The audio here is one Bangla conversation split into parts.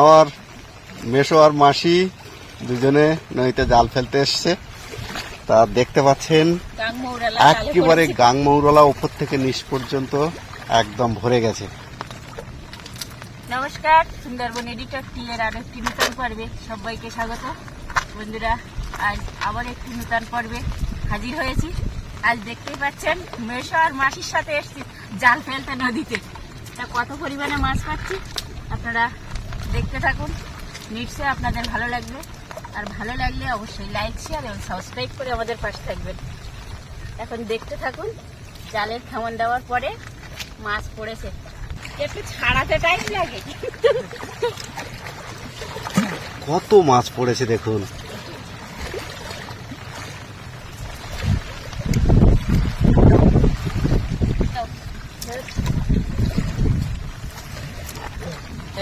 আমার মেশো আর মাসি দুজনে নদীতে জাল ফেলতে এসছে। তা দেখতে পাচ্ছেন একেবারে গাং মৌরলা উপর থেকে নিচ পর্যন্ত একদম ভরে গেছে। নমস্কার সুন্দরবন এডিটর টিলের আর একটি নতুন পর্বে সবাইকে স্বাগত। বন্ধুরা আজ আবার একটি নতুন পর্বে হাজির হয়েছি। আজ দেখতেই পাচ্ছেন, মেশো আর মাসির সাথে এসছি জাল ফেলতে নদীতে। তা কত পরিমাণে মাছ পাচ্ছি, আপনারা দেখতে থাকুন। নিশ্চয়ই আপনাদের ভালো লাগবে। আর ভালো লাগলে অবশ্যই লাইক শেয়ার এবং সাবস্ক্রাইব করে আমাদের পাশে থাকবেন। এখন দেখতে থাকুন, জালের খামন দেওয়ার পরে মাছ পড়েছে। একটু ছাড়াতে টাইম লাগে। কত মাছ পড়েছে দেখুন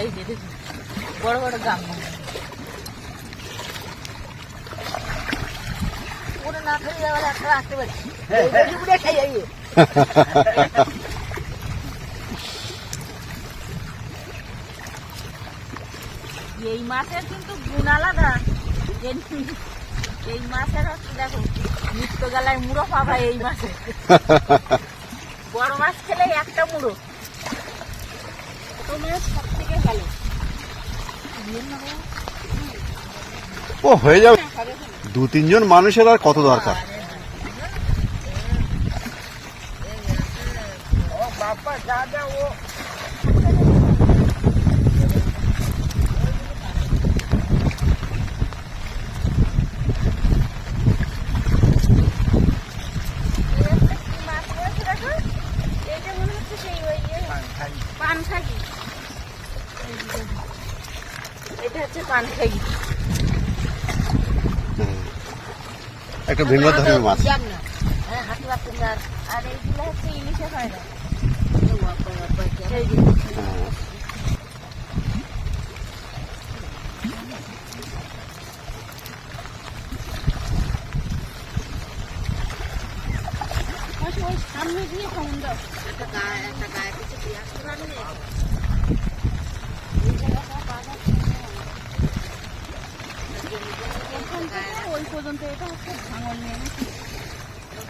এই যে দেখুন, বড় বড় না যাওয়ার একটা রাখতে খাই যাইয়ে এই মাছের কিন্তু গুণ আলাদা। এই- মাছের হচ্ছে দেখো নিত্য গেলায় মুড়ো পাবা এই মাছে। বড় মাছ খেলে একটা মুড়ো। মাছ সব থেকে ভালো। ও হয়ে যাবে। দু তিনজন মানুষের আর কত দরকার? মাছ পড়েছে এটা হচ্ছে পানখাগি হুম। একটা ভিন্ন ধরনের মাছ। হ্যাঁ, আর আর এইগুলো হচ্ছে ইলিশে হয় না এই যে, হ্যাঁ। ওই যে ওই সামনে দিয়ে ফোন দাও একটা গায়ে একটা গায়ে কিছু পেঁয়াজ তোলা নেই এই জায়গাটা বাঁধা এখান থেকে ওই পর্যন্ত এটা হচ্ছে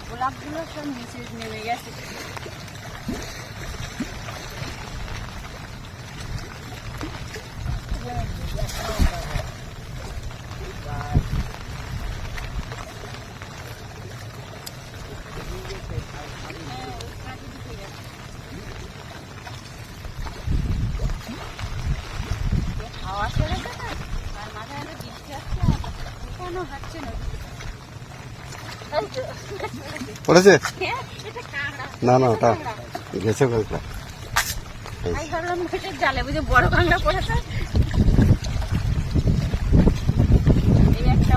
গোলাপগুলো সব নিচে নেমে গেছে হাওয়া ছেড়েছে না তার মাথায় একটা বৃষ্টি আসছে আর কেন হাঁটছে না এই তো। পড়েছে? হ্যাঁ। না না ওটা গেছে জালে বুঝে বড় কাঁকড়া পড়েছে।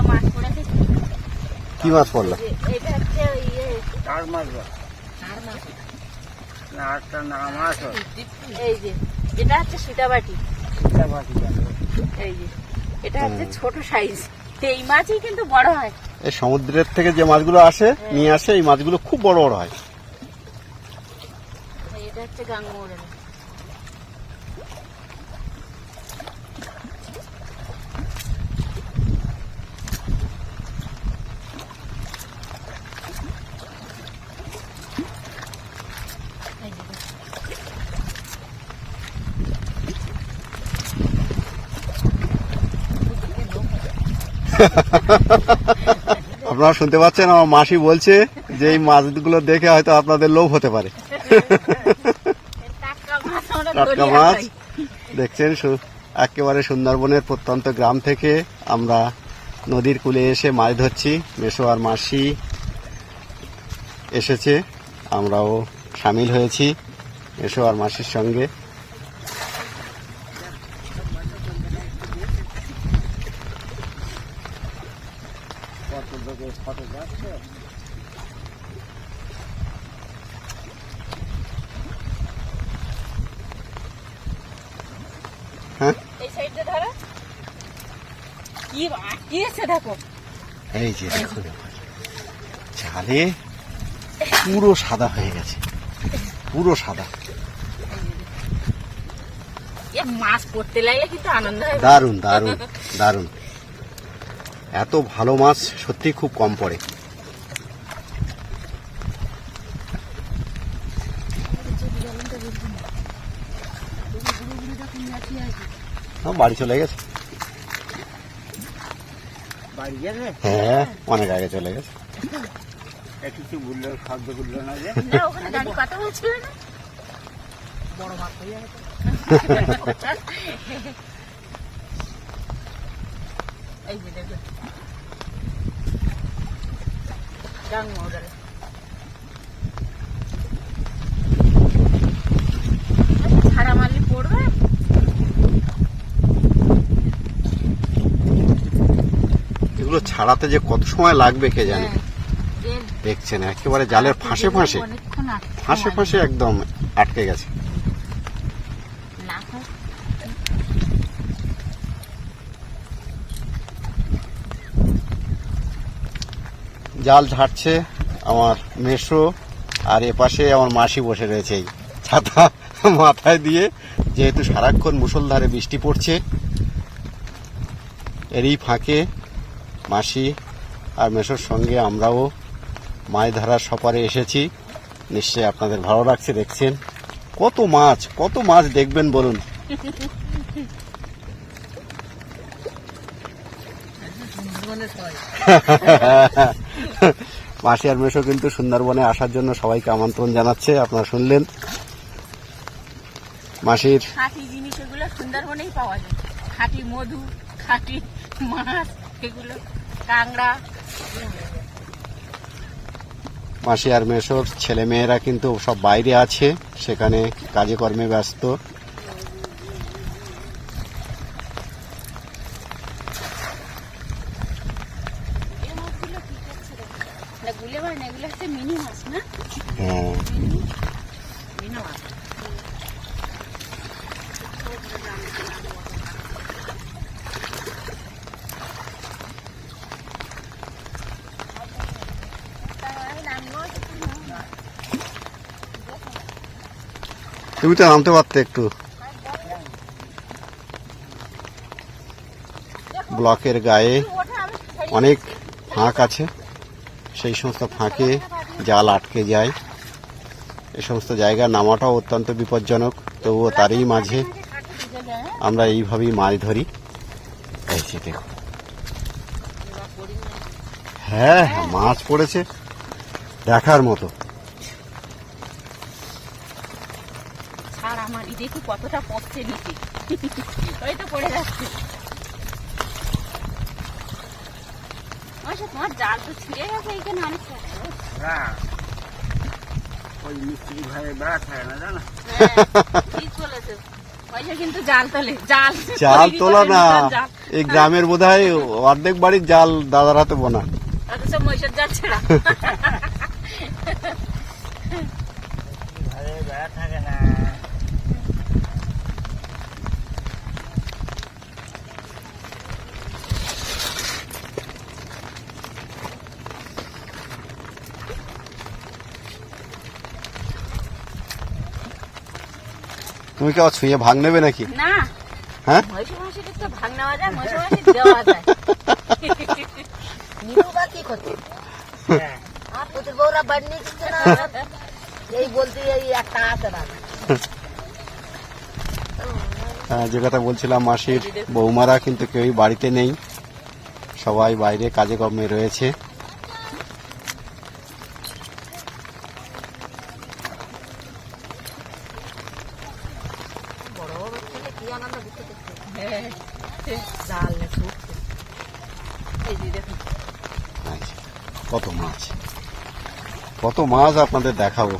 মাছ পড়েছে। কি মাছ পড়ল? এটা হচ্ছে সীতাবাটি। এই যে এটা হচ্ছে ছোট সাইজ। এই মাছই কিন্তু বড় হয়। এই সমুদ্রের থেকে যে মাছগুলো আসে নিয়ে আসে এই মাছগুলো খুব বড় বড় হয়। এটা হচ্ছে গাঙ্গমোড়ের আপনারা শুনতে পাচ্ছেন, আমার মাসি বলছে যে এই মাছগুলো দেখে হয়তো আপনাদের লোভ হতে পারে টাটকা মাছ। দেখছেন একেবারে সুন্দরবনের প্রত্যন্ত গ্রাম থেকে আমরা নদীর কূলে এসে মাছ ধরছি মেশো আর মাসি এসেছে, আমরাও সামিল হয়েছি মেশো আর মাসির সঙ্গে ফটো যাচ্ছে এই দেখো। যে দেখুন জালে পুরো সাদা হয়ে গেছে। পুরো সাদা। মাছ পড়তে লাগলে কিন্তু আনন্দ দারুণ দারুণ দারুণ। এত ভালো মাছ সত্যি খুব কম পড়ে। হ্যাঁ, বাড়ি চলে গেছে। হ্যাঁ অনেক আগে চলে গেছে। কিছু খাদ্য বলল না যে? না ওখানে দাঁড়িয়ে কথা বলছিল না। বড় মাছ হয়ে গেছে। এই যে দেখো ডাং মৌরালা ছাড়া মারলে পড়বে? এগুলো ছাড়াতে যে কত সময় লাগবে কে জানে? হ্যাঁ, দেখছেন একেবারে জালের ফাঁসে ফাঁসে। ফাঁসে ফাঁসে একদম আটকে গেছে না হয় জাল ঝাড়ছে আমার মেসো আর এপাশে আমার মাসি বসে রয়েছে এই ছাতা মাথায় দিয়ে যেহেতু সারাক্ষণ মুষলধারে বৃষ্টি পড়ছে। এরই ফাঁকে মাসি আর মেসোর সঙ্গে আমরাও মাছ ধরার সপারে এসেছি। নিশ্চয়ই আপনাদের ভালো লাগছে দেখছেন? কত মাছ কত মাছ দেখবেন বলুন। মাসি আর মেশো কিন্তু সুন্দরবনে আসার জন্য সবাইকে আমন্ত্রণ জানাচ্ছে আপনারা শুনলেন। মাসির খাঁটি জিনিস এগুলো সুন্দরবনেই পাওয়া যায়। খাঁটি মধু খাঁটি মাছ এগুলো কাংড়া মাসি আর মেশোর ছেলে মেয়েরা কিন্তু সব বাইরে আছে সেখানে কাজে কর্মে ব্যস্ত এই মাছগুলো কি করছে রে? না গুলে মাছ না এগুলো হচ্ছে মিনি মাছ না হ্যাঁ মিনি মাছ তুমি তো নামতে পারতে একটু। ব্লকের গায়ে অনেক ফাঁক আছে। সেই সমস্ত ফাঁকে জাল আটকে যায়। এ সমস্ত জায়গা নামাটাও অত্যন্ত বিপজ্জনক তবুও তারই মাঝে আমরা এইভাবেই মাছ ধরি। এই হ্যাঁ হ্যাঁ, মাছ পড়েছে দেখার মতো। আমার কতটা পড়ছে নিচে। ওই তো পড়ে যাচ্ছে। মাসে তোমার জাল তো ছিঁড়ে গেছে এইখানে অনেক না ওই মিস্ত্রি ভাই বেড়া থাকে না জানো? হ্যাঁ, ঠিক বলেছে। কিন্তু জাল তোলে জাল। জাল তোলা না। এই গ্রামের বোধ হয় অর্ধেক বাড়ির জাল দাদার হাতে বোনা। অথচ মহিষের জাল ছেড়া আরে বেড়া থাকে না তুমি কি ছুঁয়ে ভাগ নেবে নাকি? না। হ্যাঁ? তো ভাগ নেওয়া যায় দেওয়া যায়। কি করছে হ্যাঁ। আর বউরা বাড়ি না। এই বলতে এই একটা আছে না। হ্যাঁ, যে কথা বলছিলাম মাসির বৌমারা কিন্তু কেউই বাড়িতে নেই। সবাই বাইরে কাজে কর্মে রয়েছে বড় বড় ছেলে কি আনন্দ দিচ্ছে দেখতে হ্যাঁ, জাল নিয়ে ছুটছে এই যে দেখুন আচ্ছা, কত মাছ কত মাছ আপনাদের দেখাবো।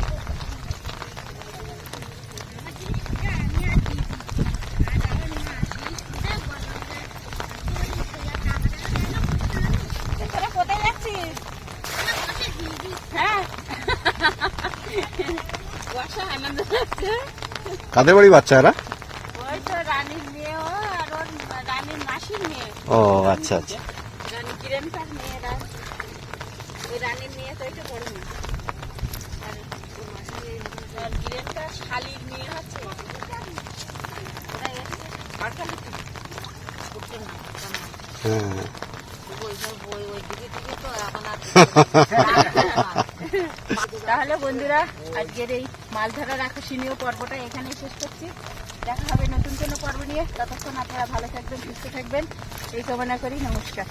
কাদের বাড়ি মাসির মেয়ে। ও আচ্ছা আচ্ছা রানী কিরণকার মেয়েরা ওই রানীর মেয়ে তো এটা বড় মেয়ে আর ওর মাসির আর কিরণকার শালির মেয়ে হচ্ছে ওরা এখানে করতে না হ্যাঁ ওই ওই ওই দিকে থেকে তো এখন আর তাহলে বন্ধুরা আজকের এই মাছ ধরার আকর্ষণীয় পর্বটা এখানে শেষ করছি। দেখা হবে নতুন কোনো পর্ব নিয়ে। ততক্ষণ আপনারা ভালো থাকবেন সুস্থ থাকবেন। এই কামনা করি নমস্কার।